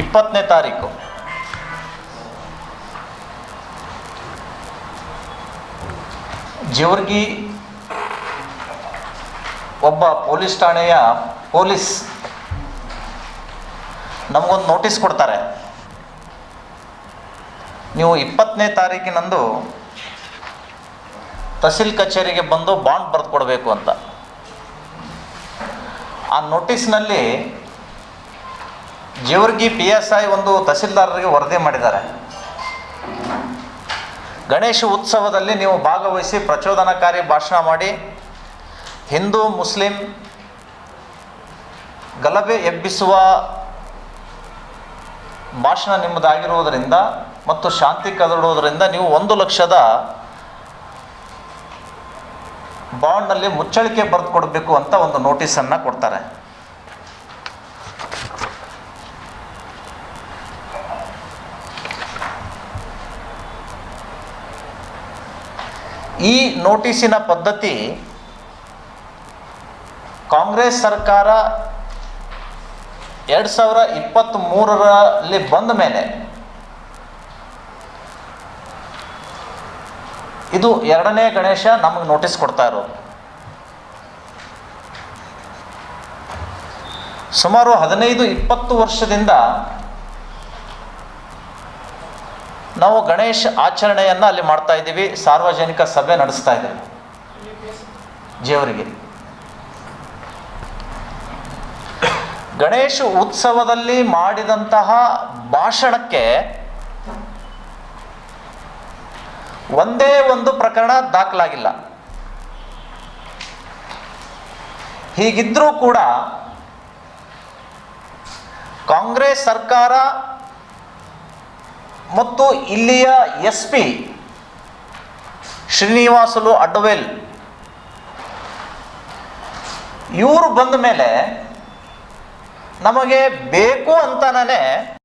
ಇಪ್ಪತ್ತನೇ ತಾರೀಕು. ಜೇವರ್ಗಿ ಒಬ್ಬ ಪೊಲೀಸ್ ಠಾಣೆಯ ಪೊಲೀಸ್ ನಮಗೊಂದು ನೋಟಿಸ್ ಕೊಡ್ತಾರೆ. ನೀವು ಇಪ್ಪತ್ತನೇ ತಾರೀಕಿನಂದು ತಹಸೀಲ್ ಕಚೇರಿಗೆ ಬಂದು ಬಾಂಡ್ ಬರೆದು ಕೊಡಬೇಕು ಅಂತ. ಆ ನೋಟಿಸ್ನಲ್ಲಿ ಜೇವರ್ಗಿ ಪಿ ಎಸ್ ಐ ಒಂದು ತಹಸೀಲ್ದಾರರಿಗೆ ವರದಿ ಮಾಡಿದ್ದಾರೆ. ಗಣೇಶ ಉತ್ಸವದಲ್ಲಿ ನೀವು ಭಾಗವಹಿಸಿ ಪ್ರಚೋದನಕಾರಿ ಭಾಷಣ ಮಾಡಿ, ಹಿಂದೂ, ಮುಸ್ಲಿಂ ಗಲಭೆ ಎಬ್ಬಿಸುವ ಭಾಷಣ ನಿಮ್ಮದಾಗಿರುವುದರಿಂದ ಮತ್ತು ಶಾಂತಿ ಕದಡುವುದರಿಂದ ನೀವು ಒಂದು ಲಕ್ಷದ ಬಾಂಡ್ನಲ್ಲಿ ಮುಚ್ಚಳಿಕೆ ಬರೆದು ಕೊಡಬೇಕು ಅಂತ ಒಂದು ನೋಟಿಸನ್ನು ಕೊಡ್ತಾರೆ. ಈ ನೋಟಿಸಿನ ಪದ್ಧತಿ ಕಾಂಗ್ರೆಸ್ ಸರ್ಕಾರ ಎರಡು ಸಾವಿರ ಇಪ್ಪತ್ತ್ ಮೂರರಲ್ಲಿ ಬಂದ ಮೇಲೆ ಇದು ಎರಡನೇ ಗಣೇಶ ನಮಗೆ ನೋಟಿಸ್ ಕೊಡ್ತಾ ಇರೋದು. ಸುಮಾರು ಹದಿನೈದು, ಇಪ್ಪತ್ತು ವರ್ಷದಿಂದ ನಾವು ಗಣೇಶ ಆಚರಣೆಯನ್ನು ಅಲ್ಲಿ ಮಾಡ್ತಾ ಇದ್ದೀವಿ. ಸಾರ್ವಜನಿಕ ಸಭೆ ನಡೆಸ್ತಾ ಇದ್ದೀವಿ. ಜೇವರಿಗೆ ಗಣೇಶ ಉತ್ಸವದಲ್ಲಿ ಮಾಡಿದಂತಹ ಭಾಷಣಕ್ಕೆ ಒಂದೇ ಒಂದು ಪ್ರಕರಣ ದಾಖಲಾಗಿಲ್ಲ. ಹೀಗಿದ್ರೂ ಕೂಡ ಕಾಂಗ್ರೆಸ್ ಸರ್ಕಾರ ಮತ್ತು ಇಲ್ಲಿಯ ಎಸ್ ಪಿ ಶ್ರೀನಿವಾಸಲು ಅಡ್ಡವೇಲ್. ಇವರು ಬಂದ ಮೇಲೆ ನಮಗೆ ಬೇಕು ಅಂತನೇ